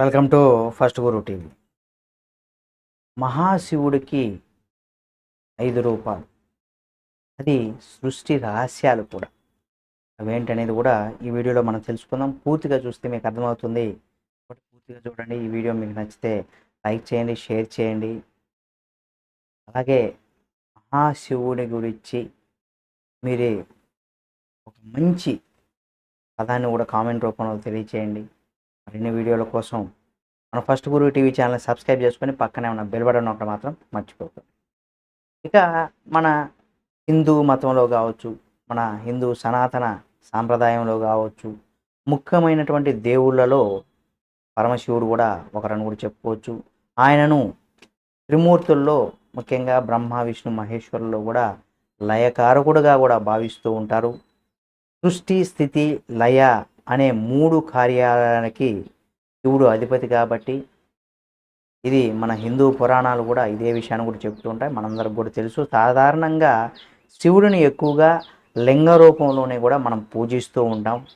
Welcome to first Guru TV. మహాశివుడికి ఐదు రూపాలు. అది సృష్టి రహస్యాలు కూడా. అవేంటనేది కూడా ఈ వీడియోలో మనం తెలుసుకుందాం. పూర్తిగా చూస్తే మీకు అర్థమవుతుంది. పూర్తిగా చూడండి. ఈ వీడియో మీకు నచ్చితే లైక్ చేయండి షేర్ చేయండి. అలాగే మహాశివుడి గురించి మీరే ఒక మంచి పదాన్ని కూడా కామెంట్ రూపంలో తెలియచేయండి. మరిన్ని వీడియోల కోసం మన first Guru TV channel subscribe చేసుకొని పక్కనే ఉన్న బెల్ బటన్ ఒకటి మాత్రం మర్చిపోకండి ఇక మన హిందూ మతంలో కావచ్చు మన హిందూ సనాతన సాంప్రదాయంలో కావచ్చు ముఖ్యమైనటువంటి దేవుళ్ళలో పరమశివుడు కూడా ఒకరని కూడా చెప్పుకోవచ్చు. ఆయనను త్రిమూర్తుల్లో ముఖ్యంగా బ్రహ్మ విష్ణు మహేశ్వరుల్లో కూడా లయకారకుడుగా కూడా భావిస్తూ ఉంటారు. సృష్టి స్థితి లయ అనే మూడు కార్యాలయానికి శివుడు అధిపతి కాబట్టి ఇది మన హిందూ పురాణాలు కూడా ఇదే విషయాన్ని కూడా చెప్తూ ఉంటాయి. మనందరికి కూడా తెలుసు. సాధారణంగా శివుడిని ఎక్కువగా లింగ రూపంలోనే కూడా మనం పూజిస్తూ ఉంటాం.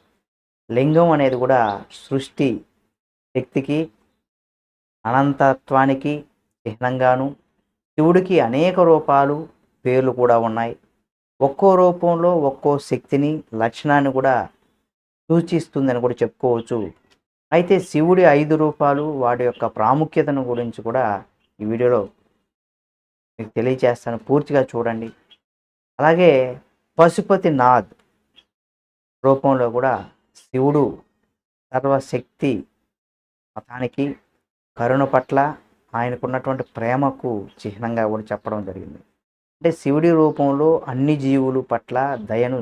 లింగం అనేది కూడా సృష్టి శక్తికి అనంతత్వానికి చిహ్నంగాను శివుడికి అనేక రూపాలు పేర్లు కూడా ఉన్నాయి. ఒక్కో రూపంలో ఒక్కో శక్తిని లక్షణాన్ని కూడా సూచిస్తుందని కూడా చెప్పుకోవచ్చు. అయితే శివుడి ఐదు రూపాలు వాటి యొక్క ప్రాముఖ్యతను గురించి కూడా ఈ వీడియోలో మీకు తెలియజేస్తాను పూర్తిగా చూడండి. అలాగే పశుపతి నాథ్ రూపంలో కూడా శివుడు సర్వశక్తి మతానికి కరుణ పట్ల ఆయనకున్నటువంటి ప్రేమకు చిహ్నంగా కూడా చెప్పడం జరిగింది. అంటే శివుడి రూపంలో అన్ని జీవులు పట్ల దయను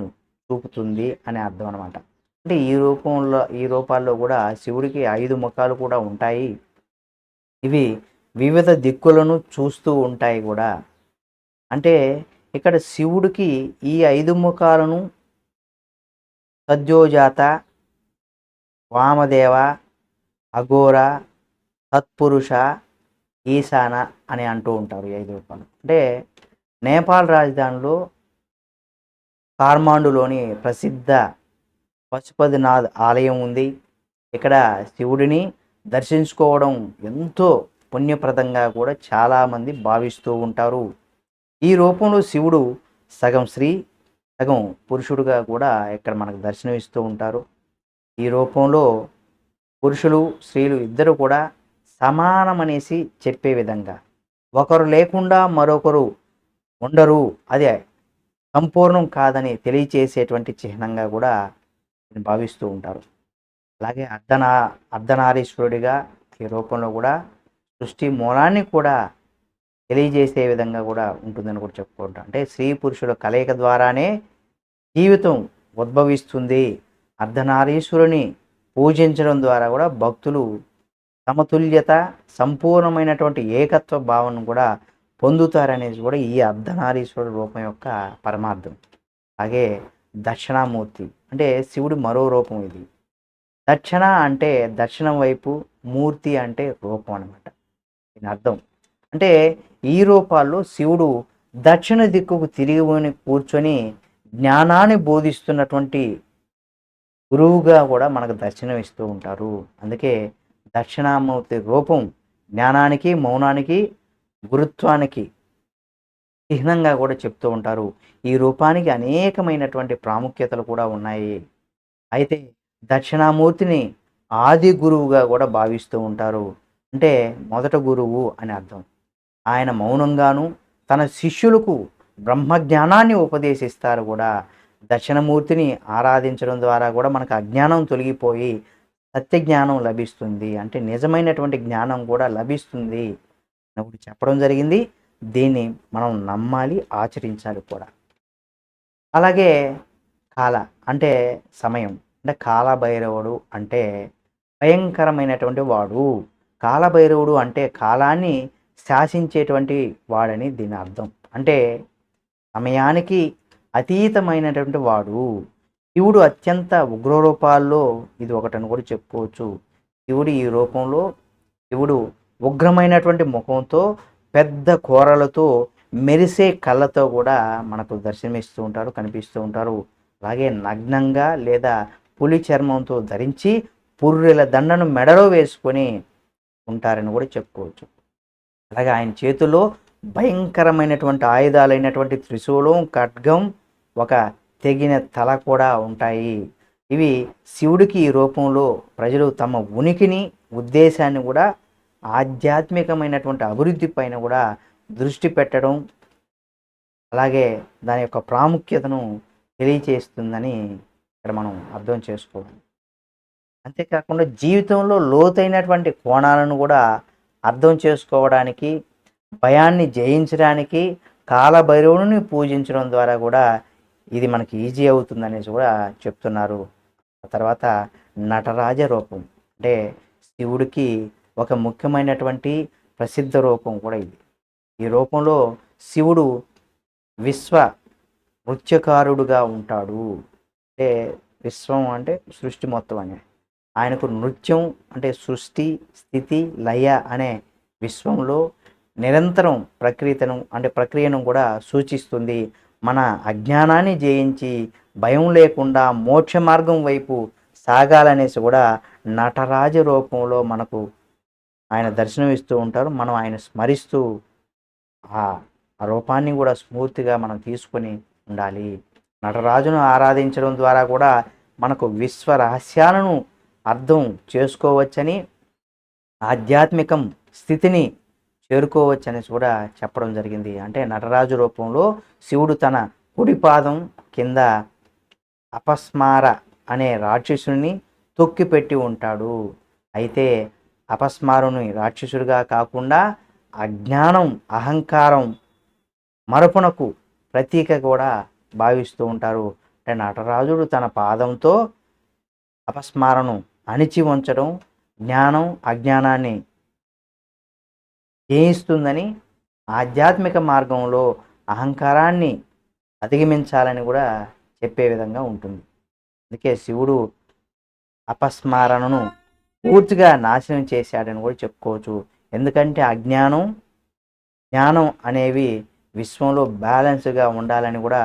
చూపుతుంది అనే అర్థం అనమాట అంటే ఈ రూపంలో ఈ రూపాల్లో కూడా శివుడికి ఐదు ముఖాలు కూడా ఉంటాయి. ఇవి వివిధ దిక్కులను చూస్తూ ఉంటాయి కూడా. అంటే ఇక్కడ శివుడికి ఈ ఐదు ముఖాలను సద్యోజాత వామదేవ అఘోర తత్పురుష ఈశాన అని అంటూ ఉంటారు ఈ ఐదు రూపాలు. అంటే నేపాల్ రాజధానిలో కార్మాండులోని ప్రసిద్ధ పశుపతినాథ్ ఆలయం ఉంది. ఇక్కడ శివుడిని దర్శించుకోవడం ఎంతో పుణ్యప్రదంగా కూడా చాలామంది భావిస్తూ ఉంటారు. ఈ రూపంలో శివుడు సగం స్త్రీ సగం పురుషుడుగా కూడా ఇక్కడ మనకు దర్శనమిస్తూ ఉంటారు. ఈ రూపంలో పురుషులు స్త్రీలు ఇద్దరు కూడా సమానమనేసి చెప్పే విధంగా ఒకరు లేకుండా మరొకరు ఉండరు. అదే సంపూర్ణం కాదని తెలియచేసేటువంటి చిహ్నంగా కూడా భావిస్తూ ఉంటారు. అలాగే అర్ధనా అర్ధనారీశ్వరుడిగా ఈ రూపంలో కూడా సృష్టి మూలాన్ని కూడా తెలియజేసే విధంగా కూడా ఉంటుందని కూడా చెప్పుకుంటాం. అంటే స్త్రీ పురుషుల కలయిక ద్వారానే జీవితం ఉద్భవిస్తుంది. అర్ధనారీశ్వరుని పూజించడం ద్వారా కూడా భక్తులు సమతుల్యత సంపూర్ణమైనటువంటి ఏకత్వ భావన కూడా పొందుతారనేది కూడా ఈ అర్ధనారీశ్వరుడు రూపం యొక్క పరమార్థం. అలాగే దక్షిణామూర్తి. అంటే శివుడి మరో రూపం ఇది. దక్షిణ అంటే దక్షిణం వైపు మూర్తి అంటే రూపం అనమాట దీని అర్థం. అంటే ఈ రూపాల్లో శివుడు దక్షిణ దిక్కుకు తిరిగి కూర్చొని జ్ఞానాన్ని బోధిస్తున్నటువంటి గురువుగా కూడా మనకు దర్శనం ఇస్తూ ఉంటారు. అందుకే దక్షిణామూర్తి రూపం జ్ఞానానికి మౌనానికి గురుత్వానికి చిహ్నంగా కూడా చెప్తూ ఉంటారు. ఈ రూపానికి అనేకమైనటువంటి ప్రాముఖ్యతలు కూడా ఉన్నాయి. అయితే దక్షిణామూర్తిని ఆది గురువుగా కూడా భావిస్తూ ఉంటారు. అంటే మొదట గురువు అని అర్థం. ఆయన మౌనంగాను తన శిష్యులకు బ్రహ్మజ్ఞానాన్ని ఉపదేశిస్తారు కూడా. దక్షిణమూర్తిని ఆరాధించడం ద్వారా కూడా మనకు అజ్ఞానం తొలగిపోయి సత్యజ్ఞానం లభిస్తుంది. అంటే నిజమైనటువంటి జ్ఞానం కూడా లభిస్తుంది అని చెప్పడం జరిగింది. దీన్ని మనం నమ్మాలి ఆచరించాలి కూడా. అలాగే కాల అంటే సమయం. అంటే కాలభైరవుడు అంటే భయంకరమైనటువంటి వాడు. కాలభైరవుడు అంటే కాలాన్ని శాసించేటువంటి వాడని దీని అర్థం. అంటే సమయానికి అతీతమైనటువంటి వాడు. శివుడు అత్యంత ఉగ్రరూపాల్లో ఇది ఒకటని కూడా చెప్పుకోవచ్చు. శివుడు ఈ రూపంలో శివుడు ఉగ్రమైనటువంటి ముఖంతో పెద్ద కూరలతో మెరిసే కళ్ళతో కూడా మనకు దర్శనమిస్తూ ఉంటారు కనిపిస్తూ ఉంటారు. అలాగే నగ్నంగా లేదా పులి చర్మంతో ధరించి పుర్రెల దండను మెడలో వేసుకొని ఉంటారని కూడా చెప్పుకోవచ్చు. అలాగే ఆయన చేతుల్లో భయంకరమైనటువంటి ఆయుధాలైనటువంటి త్రిశూలం ఖడ్గం ఒక తెగిన తల కూడా ఉంటాయి. ఇవి శివుడికి ఈ రూపంలో ప్రజలు తమ ఉనికిని ఉద్దేశాన్ని కూడా ఆధ్యాత్మికమైనటువంటి అభివృద్ధి పైన కూడా దృష్టి పెట్టడం అలాగే దాని యొక్క ప్రాముఖ్యతను తెలియచేస్తుందని ఇక్కడ మనం అర్థం చేసుకోవాలి. అంతేకాకుండా జీవితంలో లోతైనటువంటి కోణాలను కూడా అర్థం చేసుకోవడానికి భయాన్ని జయించడానికి కాలభైరవుని పూజించడం ద్వారా కూడా ఇది మనకి ఈజీ అవుతుందనేసి కూడా చెప్తున్నారు. ఆ తర్వాత నటరాజ రూపం అంటే శివుడికి ఒక ముఖ్యమైనటువంటి ప్రసిద్ధ రూపం కూడా ఇది. ఈ రూపంలో శివుడు విశ్వ నృత్యకారుడుగా ఉంటాడు. అంటే విశ్వం అంటే సృష్టి మొత్తం అని. ఆయనకు నృత్యం అంటే సృష్టి స్థితి లయ అనే విశ్వంలో నిరంతరం ప్రక్రియను అంటే ప్రక్రియను కూడా సూచిస్తుంది. మన అజ్ఞానాన్ని జయించి భయం లేకుండా మోక్ష మార్గం వైపు సాగాలనేసి కూడా నటరాజ రూపంలో మనకు ఆయన దర్శనం ఇస్తూ ఉంటారు. మనం ఆయన స్మరిస్తూ ఆ ఆ రూపాన్ని కూడా స్మూర్తిగా మనం తీసుకొని ఉండాలి. నటరాజును ఆరాధించడం ద్వారా కూడా మనకు విశ్వ రహస్యాలను అర్థం చేసుకోవచ్చని ఆధ్యాత్మికం స్థితిని చేరుకోవచ్చని కూడా చెప్పడం జరిగింది. అంటే నటరాజు రూపంలో శివుడు తన కుడిపాదం కింద అపస్మార అనే రాక్షసుని తొక్కిపెట్టి ఉంటాడు. అయితే అపస్మారుని రాక్షసుడిగా కాకుండా అజ్ఞానం అహంకారం మరపునకు ప్రతీక కూడా భావిస్తూ ఉంటారు. అంటే నటరాజుడు తన పాదంతో అపస్మారను అణిచి ఉంచడం జ్ఞానం అజ్ఞానాన్ని జయిస్తుందని ఆధ్యాత్మిక మార్గంలో అహంకారాన్ని అధిగమించాలని కూడా చెప్పే విధంగా ఉంటుంది. అందుకే శివుడు అపస్మారణను పూర్తిగా నాశనం చేశాడని కూడా చెప్పుకోవచ్చు. ఎందుకంటే అజ్ఞానం జ్ఞానం అనేవి విశ్వంలో బ్యాలెన్స్గా ఉండాలని కూడా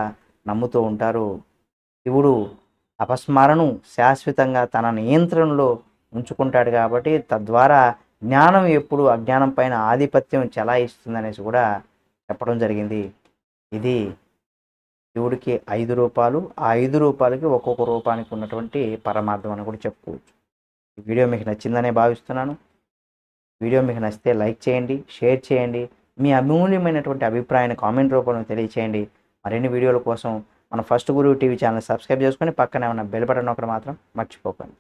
నమ్ముతూ ఉంటారు. శివుడు అపస్మరణను శాశ్వతంగా తన నియంత్రణలో ఉంచుకుంటాడు కాబట్టి తద్వారా జ్ఞానం ఎప్పుడు అజ్ఞానం పైన ఆధిపత్యం చెలాయిస్తుందనేసి కూడా చెప్పడం జరిగింది. ఇది శివుడికి ఐదు రూపాలు ఆ ఐదు రూపాలకి ఒక్కొక్క రూపానికి ఉన్నటువంటి పరమార్థం అని కూడా చెప్పుకోవచ్చు. వీడియో మీకు నచ్చిందనే భావిస్తున్నాను. వీడియో మీకు నచ్చితే లైక్ చేయండి షేర్ చేయండి మీ అమూల్యమైనటువంటి అభిప్రాయాన్ని కామెంట్ రూపంలో తెలియచేయండి. మరిన్ని వీడియోల కోసం మన ఫస్ట్ గురువు టీవీ ఛానల్ సబ్స్క్రైబ్ చేసుకొని పక్కనే ఉన్న బెల్ బటన్ ఒకటి మాత్రం మర్చిపోకండి.